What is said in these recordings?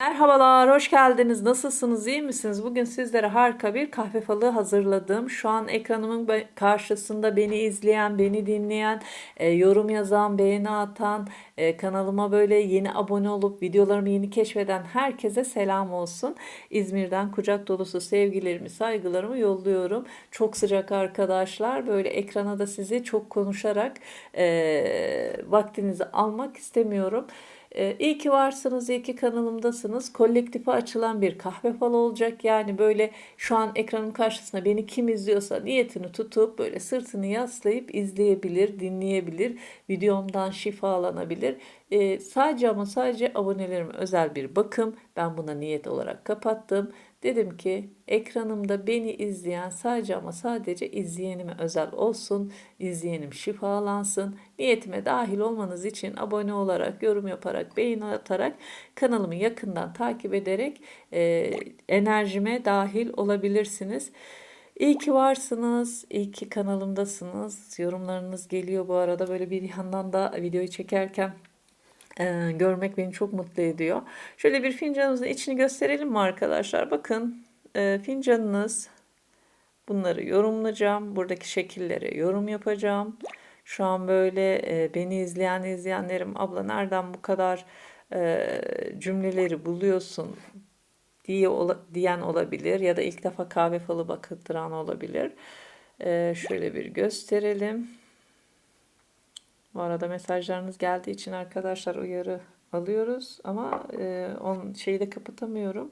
Merhabalar, hoş geldiniz. Nasılsınız, iyi misiniz? Bugün sizlere harika bir kahve falı hazırladım. Şu an ekranımın karşısında beni izleyen, beni dinleyen, e, yorum yazan, beğeni atan, e, kanalıma böyle yeni abone olup videolarımı yeni keşfeden herkese selam olsun. İzmir'den kucak dolusu sevgilerimi, saygılarımı yolluyorum. Çok sıcak arkadaşlar. Böyle ekrana da sizi çok konuşarak e, vaktinizi almak istemiyorum. Ee, İyi ki varsınız, iyi ki kanalımdasınız. Kolektife açılan bir kahve falı olacak. Yani böyle şu an ekranın karşısında beni kim izliyorsa niyetini tutup böyle sırtını yaslayıp izleyebilir, dinleyebilir. Videomdan şifalanabilir. Ee, sadece ama sadece abonelerime özel bir bakım. Ben buna niyet olarak kapattım. Dedim ki ekranımda beni izleyen sadece ama sadece izleyenime özel olsun. İzleyenim şifalansın. Niyetime dahil olmanız için abone olarak, yorum yaparak, beğeni atarak kanalımı yakından takip ederek e, enerjime dahil olabilirsiniz. İyi ki varsınız, iyi ki kanalımdasınız. Yorumlarınız geliyor bu arada böyle bir yandan da videoyu çekerken ee, görmek beni çok mutlu ediyor. Şöyle bir fincanımızın içini gösterelim mi arkadaşlar? Bakın e, fincanınız bunları yorumlayacağım. Buradaki şekillere yorum yapacağım. Şu an böyle e, beni izleyen izleyenlerim abla nereden bu kadar e, cümleleri buluyorsun diye ola- diyen olabilir ya da ilk defa kahve falı bakıttıran olabilir. E, şöyle bir gösterelim. Bu arada mesajlarınız geldiği için arkadaşlar uyarı alıyoruz ama e, on şeyi de kapatamıyorum.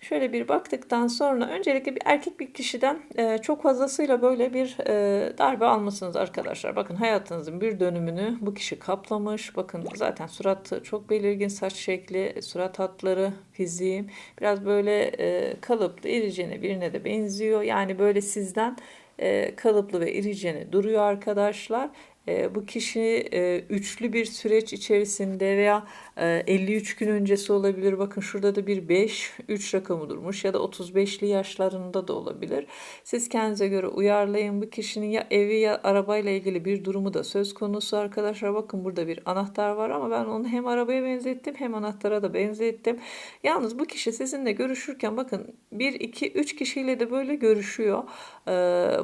Şöyle bir baktıktan sonra öncelikle bir erkek bir kişiden e, çok fazlasıyla böyle bir e, darbe almışsınız arkadaşlar. Bakın hayatınızın bir dönümünü bu kişi kaplamış. Bakın zaten suratı çok belirgin saç şekli, surat hatları, fiziği biraz böyle e, kalıplı, iricene birine de benziyor. Yani böyle sizden e, kalıplı ve iricene duruyor arkadaşlar. E, bu kişi e, üçlü bir süreç içerisinde veya e, 53 gün öncesi olabilir. Bakın şurada da bir 5, 3 rakamı durmuş ya da 35'li yaşlarında da olabilir. Siz kendinize göre uyarlayın. Bu kişinin ya evi ya arabayla ilgili bir durumu da söz konusu arkadaşlar. Bakın burada bir anahtar var ama ben onu hem arabaya benzettim hem anahtara da benzettim. Yalnız bu kişi sizinle görüşürken bakın 1, 2, 3 kişiyle de böyle görüşüyor. E,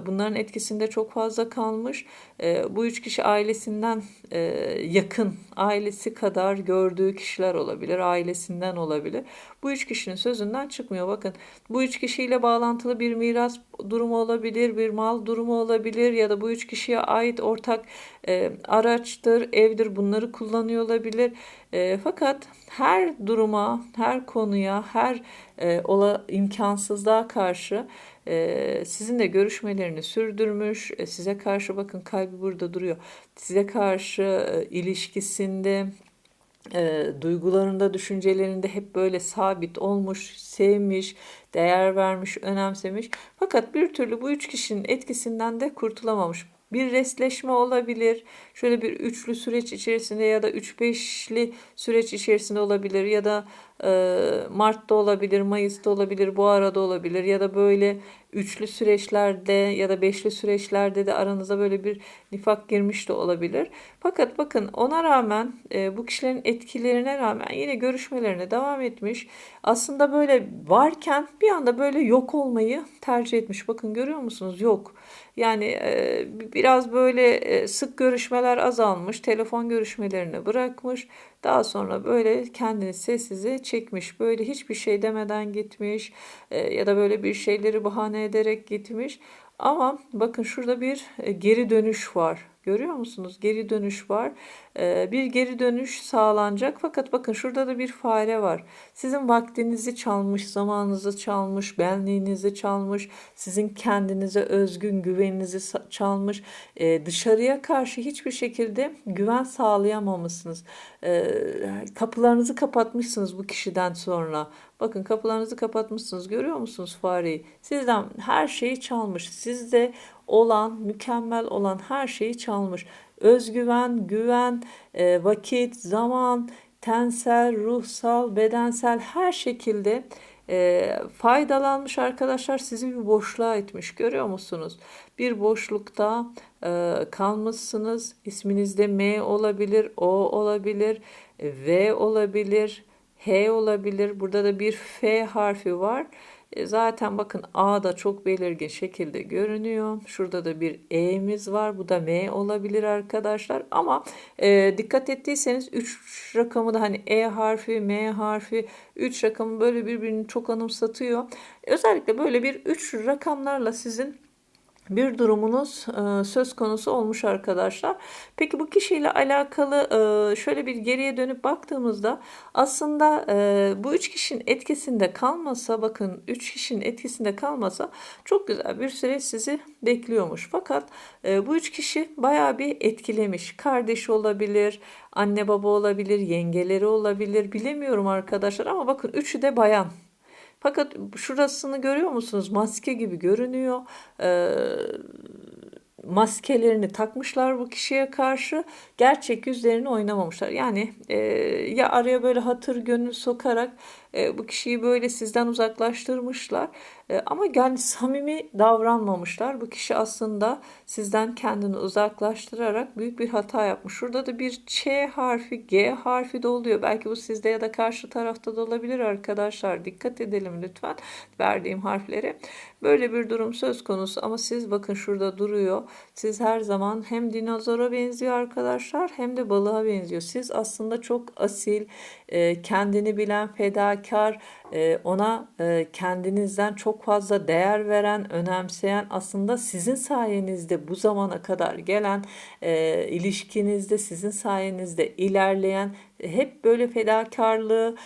bunların etkisinde çok fazla kalmış. E, bu üç kişi ailesinden e, yakın, ailesi kadar gördüğü kişiler olabilir, ailesinden olabilir. Bu üç kişinin sözünden çıkmıyor. Bakın bu üç kişiyle bağlantılı bir miras durumu olabilir, bir mal durumu olabilir ya da bu üç kişiye ait ortak e, araçtır, evdir bunları kullanıyor olabilir. E, fakat her duruma, her konuya, her e, ola imkansızlığa karşı sizinle görüşmelerini sürdürmüş. E, size karşı bakın kalbi burada duruyor. Size karşı e, ilişkisinde e, duygularında, düşüncelerinde hep böyle sabit olmuş, sevmiş, değer vermiş, önemsemiş. Fakat bir türlü bu üç kişinin etkisinden de kurtulamamış. Bir restleşme olabilir. Şöyle bir üçlü süreç içerisinde ya da üç beşli süreç içerisinde olabilir ya da e, Mart'ta olabilir, Mayıs'ta olabilir, bu arada olabilir ya da böyle üçlü süreçlerde ya da beşli süreçlerde de aranıza böyle bir nifak girmiş de olabilir. Fakat bakın ona rağmen e, bu kişilerin etkilerine rağmen yine görüşmelerine devam etmiş. Aslında böyle varken bir anda böyle yok olmayı tercih etmiş. Bakın görüyor musunuz? Yok. Yani e, biraz böyle e, sık görüşmeler azalmış. Telefon görüşmelerini bırakmış. Daha sonra böyle kendini sessize çekmiş. Böyle hiçbir şey demeden gitmiş e, ya da böyle bir şeyleri bahane ederek gitmiş. Ama bakın şurada bir geri dönüş var. Görüyor musunuz? Geri dönüş var. Ee, bir geri dönüş sağlanacak. Fakat bakın şurada da bir fare var. Sizin vaktinizi çalmış, zamanınızı çalmış, benliğinizi çalmış, sizin kendinize özgün güveninizi çalmış. Ee, dışarıya karşı hiçbir şekilde güven sağlayamamışsınız. Ee, kapılarınızı kapatmışsınız bu kişiden sonra. Bakın kapılarınızı kapatmışsınız. Görüyor musunuz fareyi? Sizden her şeyi çalmış. Sizde olan, mükemmel olan her şeyi çalmış. Özgüven, güven, e, vakit, zaman, tensel, ruhsal, bedensel her şekilde e, faydalanmış arkadaşlar sizi bir boşluğa etmiş görüyor musunuz? Bir boşlukta e, kalmışsınız. İsminizde M olabilir, O olabilir, V olabilir, H olabilir. Burada da bir F harfi var. E, Zaten bakın A da çok belirgin şekilde görünüyor. Şurada da bir E'miz var. Bu da M olabilir arkadaşlar. Ama e, dikkat ettiyseniz 3 rakamı da hani E harfi, M harfi 3 rakamı böyle birbirini çok anımsatıyor. Özellikle böyle bir 3 rakamlarla sizin bir durumunuz e, söz konusu olmuş arkadaşlar. Peki bu kişiyle alakalı e, şöyle bir geriye dönüp baktığımızda aslında e, bu üç kişinin etkisinde kalmasa bakın üç kişinin etkisinde kalmasa çok güzel bir süre sizi bekliyormuş. Fakat bu üç kişi bayağı bir etkilemiş. Kardeşi olabilir, anne baba olabilir, yengeleri olabilir bilemiyorum arkadaşlar ama bakın üçü de bayan. Fakat şurasını görüyor musunuz? Maske gibi görünüyor. Ee, maskelerini takmışlar bu kişiye karşı. Gerçek yüzlerini oynamamışlar. Yani e, ya araya böyle hatır gönül sokarak e, bu kişiyi böyle sizden uzaklaştırmışlar. E, ama yani samimi davranmamışlar. Bu kişi aslında sizden kendini uzaklaştırarak büyük bir hata yapmış. Şurada da bir Ç harfi, G harfi de oluyor. Belki bu sizde ya da karşı tarafta da olabilir arkadaşlar. Dikkat edelim lütfen verdiğim harflere. Böyle bir durum söz konusu ama siz bakın şurada duruyor. Siz her zaman hem dinozora benziyor arkadaşlar hem de balığa benziyor. Siz aslında çok asil, e, kendini bilen, fedakar, e, ona e, kendinizden çok fazla değer veren, önemseyen aslında sizin sayenizde bu zamana kadar gelen e, ilişkinizde sizin sayenizde ilerleyen hep böyle fedakarlığı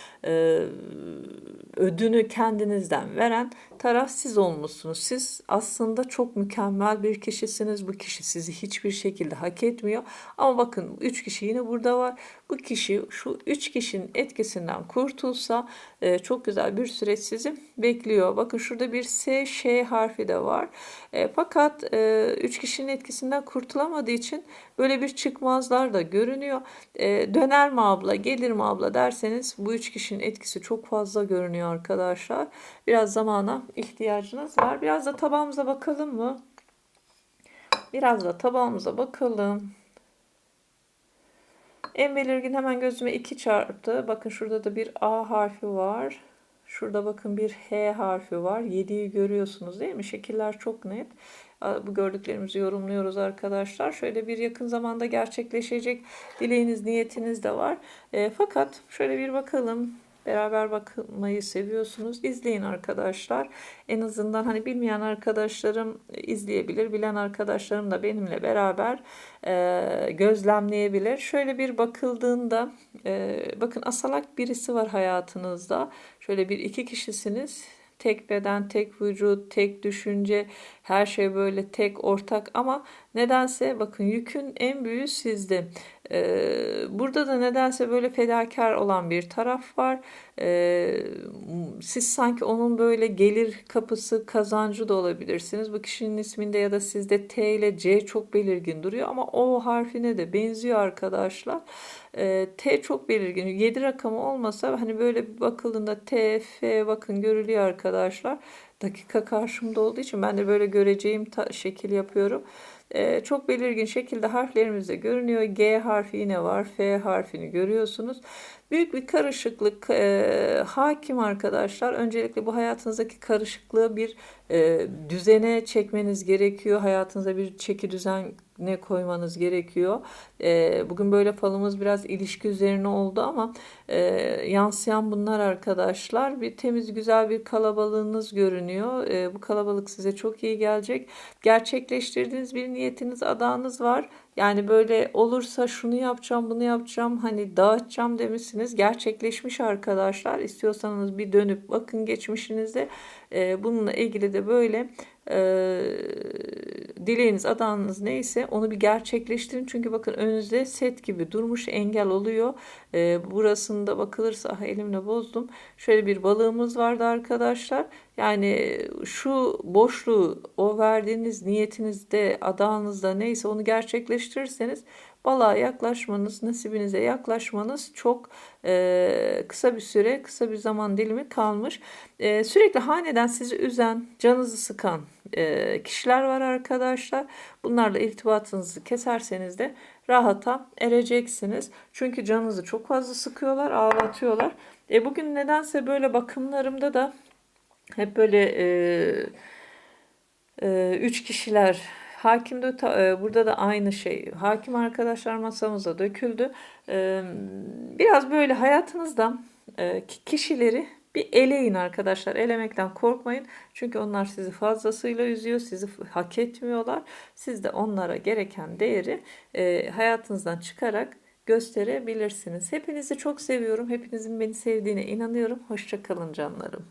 ödünü kendinizden veren taraf siz olmuşsunuz. Siz aslında çok mükemmel bir kişisiniz. Bu kişi sizi hiçbir şekilde hak etmiyor. Ama bakın üç kişi yine burada var. Bu kişi şu üç kişinin etkisinden kurtulsa e, çok güzel bir süreç sizi bekliyor. Bakın şurada bir S, Ş harfi de var. E, fakat e, üç kişinin etkisinden kurtulamadığı için böyle bir çıkmazlar da görünüyor. E, döner mi abla, gelir mi abla derseniz bu üç kişinin etkisi çok fazla görünüyor arkadaşlar. Biraz zamana ihtiyacınız var. Biraz da tabağımıza bakalım mı? Biraz da tabağımıza bakalım. En belirgin hemen gözüme 2 çarptı. Bakın şurada da bir A harfi var. Şurada bakın bir H harfi var. 7'yi görüyorsunuz değil mi? Şekiller çok net. Bu gördüklerimizi yorumluyoruz arkadaşlar. Şöyle bir yakın zamanda gerçekleşecek dileğiniz, niyetiniz de var. E, fakat şöyle bir bakalım. Beraber bakmayı seviyorsunuz. İzleyin arkadaşlar. En azından hani bilmeyen arkadaşlarım izleyebilir. Bilen arkadaşlarım da benimle beraber e, gözlemleyebilir. Şöyle bir bakıldığında e, bakın asalak birisi var hayatınızda. Şöyle bir iki kişisiniz tek beden, tek vücut, tek düşünce, her şey böyle tek ortak ama nedense bakın yükün en büyüğü sizde. Ee, burada da nedense böyle fedakar olan bir taraf var. Ee, siz sanki onun böyle gelir kapısı, kazancı da olabilirsiniz. Bu kişinin isminde ya da sizde T ile C çok belirgin duruyor ama O harfine de benziyor arkadaşlar. Ee, T çok belirgin. 7 rakamı olmasa hani böyle bakıldığında T, F bakın görülüyor arkadaşlar. Dakika karşımda olduğu için ben de böyle göreceğim şekil yapıyorum. Ee, çok belirgin şekilde harflerimizde görünüyor. G harfi yine var. F harfini görüyorsunuz. Büyük bir karışıklık e, hakim arkadaşlar. Öncelikle bu hayatınızdaki karışıklığı bir e, düzene çekmeniz gerekiyor. Hayatınıza bir çeki düzen ne koymanız gerekiyor. E, bugün böyle falımız biraz ilişki üzerine oldu ama e, yansıyan bunlar arkadaşlar. Bir temiz güzel bir kalabalığınız görünüyor. E, bu kalabalık size çok iyi gelecek. Gerçekleştirdiğiniz bir niyetiniz, adağınız var. Yani böyle olursa şunu yapacağım, bunu yapacağım, hani dağıtacağım demişsiniz. Gerçekleşmiş arkadaşlar. İstiyorsanız bir dönüp bakın geçmişinizde. E, bununla ilgili de böyle e, dileğiniz, adanınız neyse onu bir gerçekleştirin. Çünkü bakın önünüzde set gibi durmuş engel oluyor. E, burasında bakılırsa ah elimle bozdum. Şöyle bir balığımız vardı arkadaşlar. Yani şu boşluğu o verdiğiniz niyetinizde, adanızda neyse onu gerçekleştirirseniz balığa yaklaşmanız, nasibinize yaklaşmanız çok e, kısa bir süre, kısa bir zaman dilimi kalmış. E, sürekli haneden sizi üzen, canınızı sıkan e, kişiler var arkadaşlar. Bunlarla irtibatınızı keserseniz de rahata ereceksiniz. Çünkü canınızı çok fazla sıkıyorlar, ağlatıyorlar. E bugün nedense böyle bakımlarımda da hep böyle e, e, üç kişiler Hakim de ta- e, burada da aynı şey. Hakim arkadaşlar masamıza döküldü. E, biraz böyle hayatınızdan e, ki- kişileri bir eleyin arkadaşlar. Elemekten korkmayın. Çünkü onlar sizi fazlasıyla üzüyor. Sizi hak etmiyorlar. Siz de onlara gereken değeri hayatınızdan çıkarak gösterebilirsiniz. Hepinizi çok seviyorum. Hepinizin beni sevdiğine inanıyorum. Hoşça kalın canlarım.